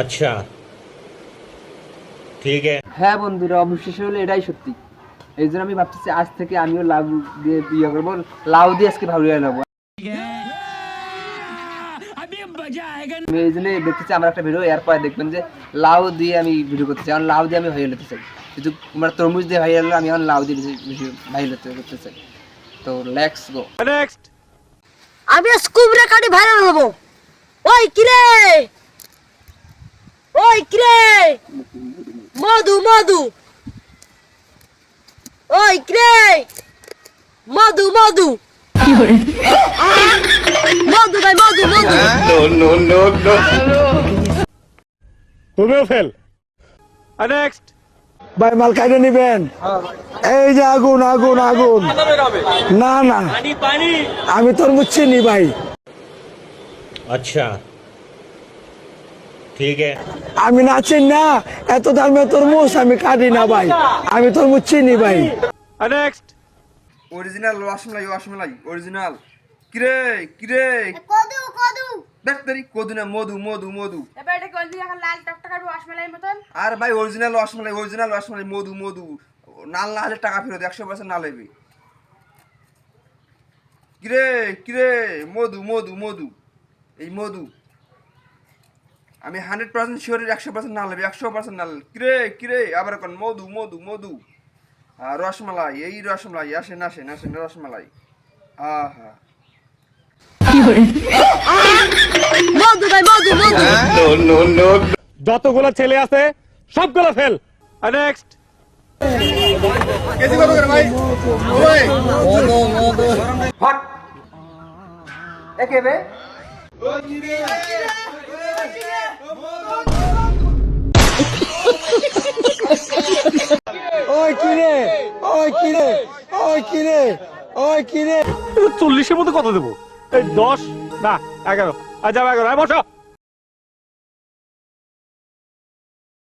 আচ্ছা। হ্যাঁ বন্ধুরা অবশেষে হলো এটাই সত্যি। এই জন্য আমি ভাবতেছি আজ থেকে আমিও লাউ দিয়ে বিয়ে করব লাউ দিয়ে আজকে ভাবিয়ে নেব এই জন্য দেখতেছি আমার একটা ভিডিও এরপরে দেখবেন যে লাউ দিয়ে আমি ভিডিও করতে চাই লাউ দিয়ে আমি ভাইরাল হতে চাই। কিন্তু তোমরা তরমুজ দিয়ে ভাইরাল আমি এখন লাউ দিয়ে ভাইরাল করতে চাই। তো লেটস গো আমি স্কুবরে কাটি ভাইরাল হব। ওই কিরে ওই কিরে মধু মধু। ওই কিরে মধু মধু। মধু ভাই মধু মধু। তুমিও ফেল নেক্সট ভাই মাল কাইটে নিবেন? এই যে আগুন আগুন আগুন। না না। আমি তোর তরমুজ নি ভাই। আচ্ছা। আমি না চিন না এত দামে তোর তরমুজ আমি কাটি না ভাই। আমি তোর তরমুজ নি ভাই। অরিজিনাল ওয়াশ মেলাই ওয়াশ মেলাই অরিজিনাল কিরে কিরে? কদু কদু দেখ তারি কদু না মধু মধু মধু। এবার এটা গলদি এখন লাল টকটকা রসমালাই মতন। আর ভাই অরিজিনাল রসমালাই অরিজিনাল রসমালাই মধু মধু। নাল না হলে টাকা ফেরত একশো পার্সেন্ট না লেবে কিরে কিরে মধু মধু মধু। এই মধু। আমি হান্ড্রেড পার্সেন্ট শিওর একশো পার্সেন্ট না লেবে একশো পার্সেন্ট না কিরে কিরে আবার এখন মধু মধু মধু। রসমালাই এই রসমালাই আসেন আসেন আসেন রসমালাই। আহা। মধু ভাই মধু মধু যতগুলো ছেলে আছে সবগুলো ফেল নেক্সট হট একে বে ওই কিরে ওই কিরে ওই কিরে ওই কিরে চল্লিশের মধ্যে কত দেবো? এই দশ না এগারো। আর যাব এগারো বসো।